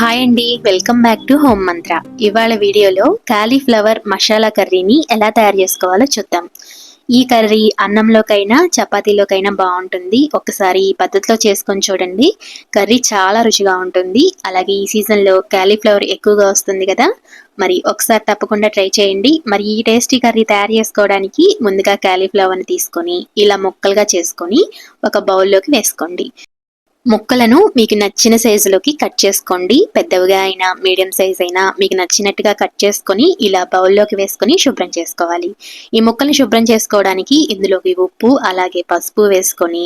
Hi అండి welcome back to home మంత్ర ఇవాళ వీడియోలో కాలీఫ్లవర్ మసాలా కర్రీని ఎలా తయారు చేసుకోవాలో చూద్దాం. ఈ కర్రీ అన్నంలోకైనా చపాతీలోకైనా బాగుంటుంది. ఒకసారి ఈ పద్ధతిలో చేసుకొని చూడండి. కర్రీ చాలా రుచిగా ఉంటుంది. అలాగే ఈ సీజన్లో కాలీఫ్లవర్ ఎక్కువగా వస్తుంది కదా. మరి ఒకసారి తప్పకుండా ట్రై చేయండి. మరి ఈ టేస్టీ కర్రీ తయారు చేసుకోవడానికి ముందుగా కాలీఫ్లవర్ని తీసుకొని ఇలా ముక్కలుగా చేసుకొని ఒక బౌల్లోకి వేసుకోండి. ముక్కలను మీకు నచ్చిన సైజులోకి కట్ చేసుకోండి. పెద్దవిగా అయినా మీడియం సైజ్ అయినా మీకు నచ్చినట్టుగా కట్ చేసుకొని ఇలా బౌల్లోకి వేసుకొని శుభ్రం చేసుకోవాలి. ఈ ముక్కలను శుభ్రం చేసుకోవడానికి ఇందులోకి ఉప్పు అలాగే పసుపు వేసుకొని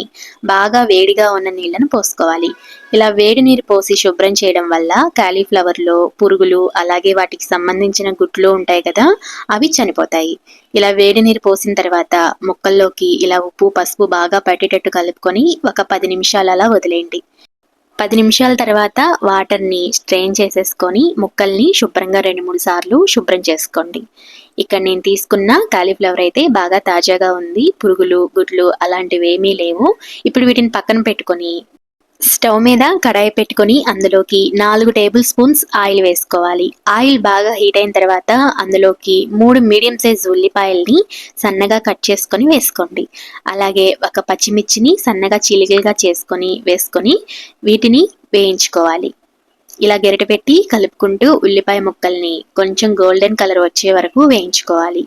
బాగా వేడిగా ఉన్న నీళ్ళను పోసుకోవాలి. ఇలా వేడి నీరు పోసి శుభ్రం చేయడం వల్ల కాలీఫ్లవర్లో పురుగులు అలాగే వాటికి సంబంధించిన గుట్లు ఉంటాయి కదా అవి చనిపోతాయి. ఇలా వేడి నీరు పోసిన తర్వాత ముక్కల్లోకి ఇలా ఉప్పు పసుపు బాగా పట్టేటట్టు కలుపుకొని ఒక పది నిమిషాలు అలా వదిలేయండి. పది నిమిషాల తర్వాత వాటర్ని స్ట్రెయిన్ చేసేసుకొని ముక్కల్ని శుభ్రంగా రెండు మూడు సార్లు శుభ్రం చేసుకోండి. ఇక్కడ నేను తీసుకున్న కాలీఫ్లవర్ అయితే బాగా తాజాగా ఉంది. పురుగులు గుడ్లు అలాంటివి ఏమీ లేవు. ఇప్పుడు వీటిని పక్కన పెట్టుకొని స్టవ్ మీద కడాయి పెట్టుకొని అందులోకి నాలుగు టేబుల్ స్పూన్స్ ఆయిల్ వేసుకోవాలి. ఆయిల్ బాగా హీట్ అయిన తర్వాత అందులోకి మూడు మీడియం సైజ్ ఉల్లిపాయల్ని సన్నగా కట్ చేసుకొని వేసుకోండి. అలాగే ఒక పచ్చిమిర్చిని సన్నగా చిలికలుగా చేసుకొని వేసుకొని వీటిని వేయించుకోవాలి. ఇలా గెరట పెట్టి కలుపుకుంటూ ఉల్లిపాయ ముక్కల్ని కొంచెం గోల్డెన్ కలర్ వచ్చే వరకు వేయించుకోవాలి.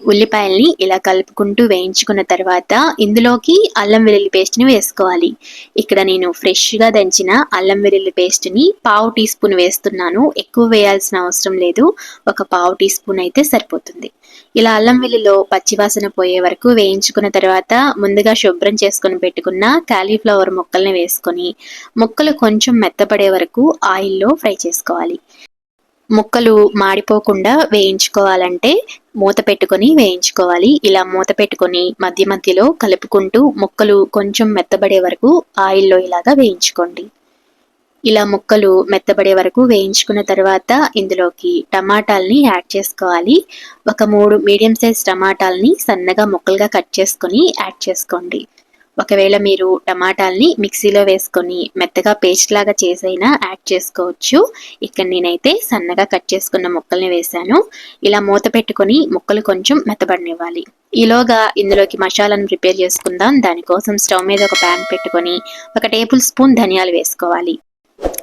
ఉల్లిపాయల్ని ఇలా కలుపుకుంటూ వేయించుకున్న తర్వాత ఇందులోకి అల్లం వెల్లుల్లి పేస్ట్ని వేసుకోవాలి. ఇక్కడ నేను ఫ్రెష్గా దంచిన అల్లం వెల్లుల్లి పేస్ట్ని పావు టీ స్పూన్ వేస్తున్నాను. ఎక్కువ వేయాల్సిన అవసరం లేదు. ఒక పావు టీ స్పూన్ అయితే సరిపోతుంది. ఇలా అల్లం వెల్లుల్లో పచ్చివాసన పోయే వరకు వేయించుకున్న తర్వాత ముందుగా శుభ్రం చేసుకుని పెట్టుకున్న కాలీఫ్లవర్ ముక్కల్ని వేసుకొని ముక్కలు కొంచెం మెత్తపడే వరకు ఆయిల్లో ఫ్రై చేసుకోవాలి. ముక్కలు మాడిపోకుండా వేయించుకోవాలంటే మూత పెట్టుకొని వేయించుకోవాలి. ఇలా మూత పెట్టుకొని మధ్య మధ్యలో కలుపుకుంటూ ముక్కలు కొంచెం మెత్తబడే వరకు ఆయిల్లో ఇలాగా వేయించుకోండి. ఇలా ముక్కలు మెత్తబడే వరకు వేయించుకున్న తర్వాత ఇందులోకి టమాటాలని యాడ్ చేసుకోవాలి. ఒక మూడు మీడియం సైజ్ టమాటాలని సన్నగా ముక్కలుగా కట్ చేసుకొని యాడ్ చేసుకోండి. ఒకవేళ మీరు టమాటాలని మిక్సీలో వేసుకొని మెత్తగా పేస్ట్ లాగా చేసైనా యాడ్ చేసుకోవచ్చు. ఇక్కడ నేనైతే సన్నగా కట్ చేసుకున్న ముక్కల్ని వేశాను. ఇలా మూత పెట్టుకొని ముక్కలు కొంచెం మెత్తబడినివ్వాలి. ఈలోగా ఇందులోకి మసాలాను ప్రిపేర్ చేసుకుందాం. దానికోసం స్టవ్ మీద ఒక ప్యాన్ పెట్టుకొని ఒక టేబుల్ స్పూన్ ధనియాలు వేసుకోవాలి.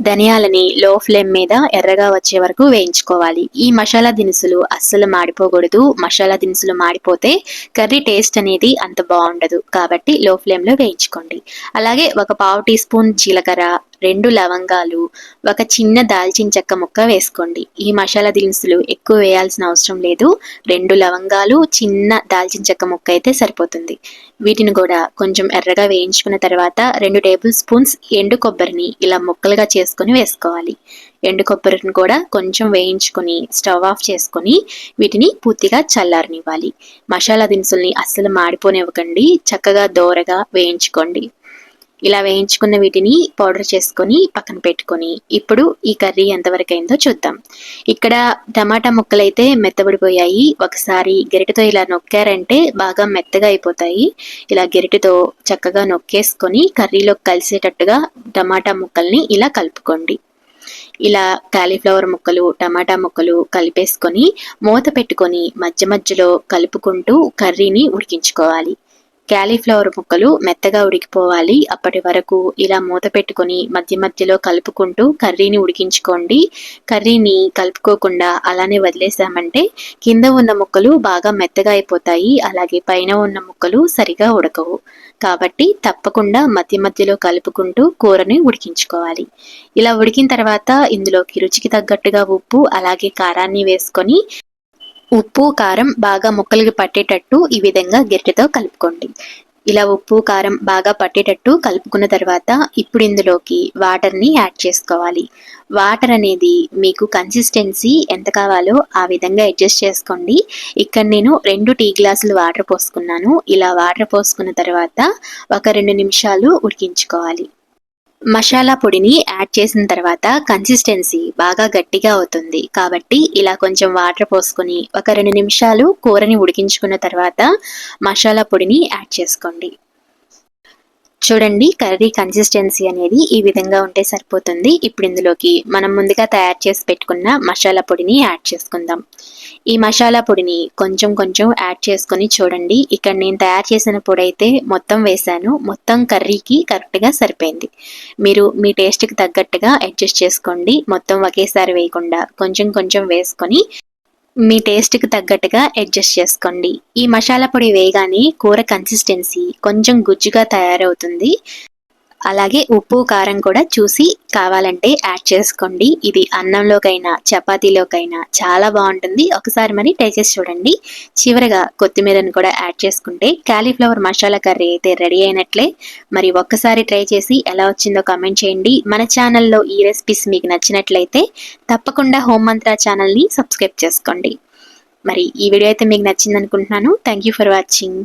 ధనియాలని లో ఫ్లేమ్ మీద ఎర్రగా వచ్చే వరకు వేయించుకోవాలి. ఈ మసాలా దినుసులు అస్సలు మాడిపోకూడదు. మసాలా దినుసులు మాడిపోతే కర్రీ టేస్ట్ అనేది అంత బాగుండదు. కాబట్టి లో ఫ్లేమ్లో వేయించుకోండి. అలాగే ఒక పావు టీ స్పూన్ జీలకర్ర రెండు లవంగాలు ఒక చిన్న దాల్చిన చెక్క ముక్క వేసుకోండి. ఈ మసాలా దినుసులు ఎక్కువ వేయాల్సిన అవసరం లేదు. రెండు లవంగాలు చిన్న దాల్చిన చెక్క ముక్క అయితే సరిపోతుంది. వీటిని కూడా కొంచెం ఎర్రగా వేయించుకున్న తర్వాత రెండు టేబుల్ స్పూన్స్ ఎండు కొబ్బరిని ఇలా ముక్కలుగా చేసుకొని వేసుకోవాలి. ఎండు కొబ్బరిని కూడా కొంచెం వేయించుకొని స్టవ్ ఆఫ్ చేసుకొని వీటిని పూర్తిగా చల్లారనివ్వాలి. మసాలా దినుసుల్ని అస్సలు మాడిపోనివ్వకండి. చక్కగా దోరగా వేయించుకోండి. ఇలా వేయించుకున్న వీటిని పౌడర్ చేసుకొని పక్కన పెట్టుకొని ఇప్పుడు ఈ కర్రీ ఎంతవరకు అయిందో చూద్దాం. ఇక్కడ టమాటా ముక్కలు అయితే మెత్తబడిపోయాయి. ఒకసారి గరిటతో ఇలా నొక్కారంటే బాగా మెత్తగా అయిపోతాయి. ఇలా గరిటతో చక్కగా నొక్కేసుకొని కర్రీలో కలిసేటట్టుగా టమాటా ముక్కల్ని ఇలా కలుపుకోండి. ఇలా కాలీఫ్లవర్ ముక్కలు టమాటా ముక్కలు కలిపేసుకొని మూత పెట్టుకొని మధ్య మధ్యలో కలుపుకుంటూ కర్రీని ఉడికించుకోవాలి. క్యాలీఫ్లవర్ ముక్కలు మెత్తగా ఉడికిపోవాలి. అప్పటి వరకు ఇలా మూత పెట్టుకొని మధ్య మధ్యలో కలుపుకుంటూ కర్రీని ఉడికించుకోండి. కర్రీని కలుపుకోకుండా అలానే వదిలేసామంటే కింద ఉన్న ముక్కలు బాగా మెత్తగా అయిపోతాయి. అలాగే పైన ఉన్న ముక్కలు సరిగా ఉడకవు. కాబట్టి తప్పకుండా మధ్య మధ్యలో కలుపుకుంటూ కూరని ఉడికించుకోవాలి. ఇలా ఉడికిన తర్వాత ఇందులోకి రుచికి తగ్గట్టుగా ఉప్పు అలాగే కారాన్ని వేసుకొని ఉప్పు కారం బాగా ముక్కలకి పట్టేటట్టు ఈ విధంగా గిరిటతో కలుపుకోండి. ఇలా ఉప్పు కారం బాగా పట్టేటట్టు కలుపుకున్న తర్వాత ఇప్పుడు ఇందులోకి వాటర్ని యాడ్ చేసుకోవాలి. వాటర్ అనేది మీకు కన్సిస్టెన్సీ ఎంత కావాలో ఆ విధంగా అడ్జస్ట్ చేసుకోండి. ఇక్కడ నేను రెండు టీ గ్లాసులు వాటర్ పోసుకున్నాను. ఇలా వాటర్ పోసుకున్న తర్వాత ఒక రెండు నిమిషాలు ఉడికించుకోవాలి. మసాలా పొడిని యాడ్ చేసిన తర్వాత కన్సిస్టెన్సీ బాగా గట్టిగా అవుతుంది. కాబట్టి ఇలా కొంచెం వాటర్ పోసుకొని ఒక రెండు నిమిషాలు కూరని ఉడికించుకున్న తర్వాత మసాలా పొడిని యాడ్ చేసుకోండి. చూడండి కర్రీ కన్సిస్టెన్సీ అనేది ఈ విధంగా ఉంటే సరిపోతుంది. ఇప్పుడు ఇందులోకి మనం ముందుగా తయారు చేసి పెట్టుకున్న మసాలా పొడిని యాడ్ చేసుకుందాం. ఈ మసాలా పొడిని కొంచెం కొంచెం యాడ్ చేసుకొని చూడండి. ఇక్కడ నేను తయారు చేసిన పొడి అయితే మొత్తం వేశాను. మొత్తం కర్రీకి కరెక్ట్గా సరిపోయింది. మీరు మీ టేస్ట్కి తగ్గట్టుగా అడ్జస్ట్ చేసుకోండి. మొత్తం ఒకేసారి వేయకుండా కొంచెం కొంచెం వేసుకొని మీ టేస్ట్కి తగ్గట్టుగా అడ్జస్ట్ చేసుకోండి. ఈ మసాలా పొడి వేయగానే కూర కన్సిస్టెన్సీ కొంచెం గుజ్జుగా తయారవుతుంది. అలాగే ఉప్పు కారం కూడా చూసి కావాలంటే యాడ్ చేసుకోండి. ఇది అన్నంలోకైనా చపాతీలోకైనా చాలా బాగుంటుంది. ఒకసారి మరి ట్రై చేసి చూడండి. చివరగా కొత్తిమీరను కూడా యాడ్ చేసుకుంటే క్యాలీఫ్లవర్ మసాలా కర్రీ అయితే రెడీ అయినట్లే. మరి ఒక్కసారి ట్రై చేసి ఎలా వచ్చిందో కామెంట్ చేయండి. మన ఛానల్లో ఈ రెసిపీస్ మీకు నచ్చినట్లయితే తప్పకుండా హోమ్ మంత్ర ఛానల్ని సబ్స్క్రైబ్ చేసుకోండి. మరి ఈ వీడియో అయితే మీకు నచ్చింది అనుకుంటున్నాను థ్యాంక్ యూ ఫర్ వాచింగ్